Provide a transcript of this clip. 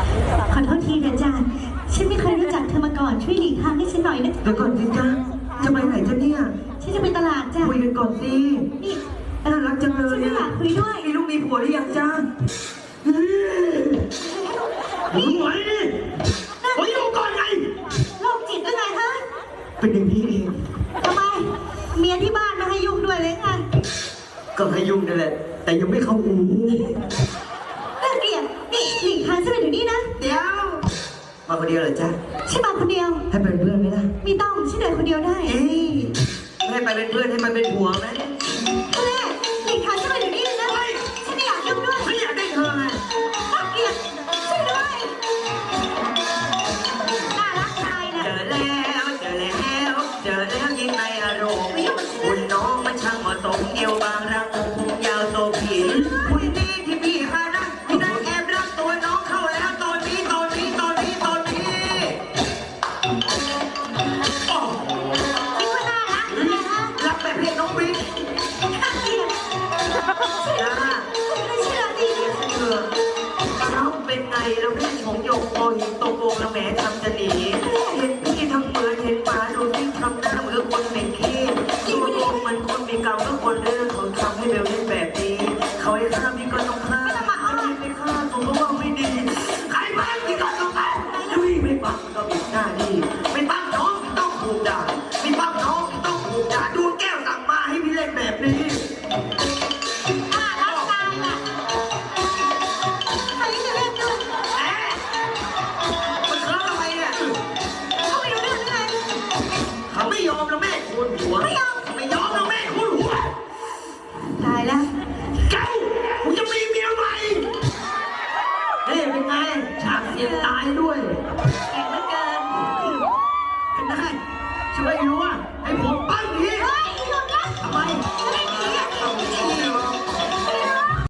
อโทษทีนะจ๊ะฉันไม่เคยรู้จักเธอมาก่อนช่วยหลีกทางให้ฉันหน่อยนะเดี๋ยวก่อนสิจ้าจะไปไหนจ้าเนี่ย ฉันจะไปตลาดจ้ะคุยกันก่อนสินี่น่ารักจังเลยฉันไม่อยากคุยด้วยมีลูกมีผัวหรือยังจ้ามึงไหวดิผมอยู่ก่อนไง โรคจิตได้ไงฮะเป็นอย่างนี้เอง ทำไม เมียที่บ้านไม่ให้ยุ่งด้วยเลยไงก็ให้ยุ่งนั่นแหละ แต่ยังไม่เข้าอูน่าเกลียดนี่ หลีกทางฉันไปเดี๋ยวนี้นะ เดี๋ยว มาคนเดียวเหรอจ้าฉันมาคนเดียว ให้ไปเป็นเพื่อนไหมล่ะไม่ต้องฉันเดินคนเดียวได้เอ้ยให้ไปเป็นเพื่อนให้มันเป็นผัวไหมแม่หลีกทางฉันไปเดี๋ยวนี้เลยนะฉันไม่อยากยุ่งด้วยฉันอยากได้เธอไงน่าเกลียดช่วยด้วยน่ารักตายนะเจอแล้วเจอแล้วเจอแล้วยิ่งในอารมณ์คุณน้องมันช่างเหมาะสม แล้วพี่ผมยกโอหินตกลงแล้วแหมทำจะหนีเห็นพี่ทำเหมือนเห็นหมาดูที่ทำหน้าเหมือนคนเป็นขี้ดูดูมันคนมีกรรมก็คนเรื่องเขาทำให้เบลเล่นแบบนี้ เขาให้ฆ่าพี่ก็ต้องฆ่าเขาไม่ฆ่าผมก็ว่าไม่ดี ใครมาพี่ก็ต้องฆ่าลุยไม่ปังก็มีหน้าที่ไม่ปังน้องต้องถูกด่าไม่ปังน้องต้องถูกด่าดูแก้วสั่งมาให้พี่เล่นแบบนี้ เขาไม่ยอมแล้วแม่คุณหัว ไม่ยอม ไม่ยอมแล้วแม่คุณหัว ตายแล้ว เจ้าผมจะมีเมียใหม่ เฮ้ยเป็นไงฉากเสียงตายด้วย เก่งเหลือเกิน เป็นไงช่วยรู้ว่า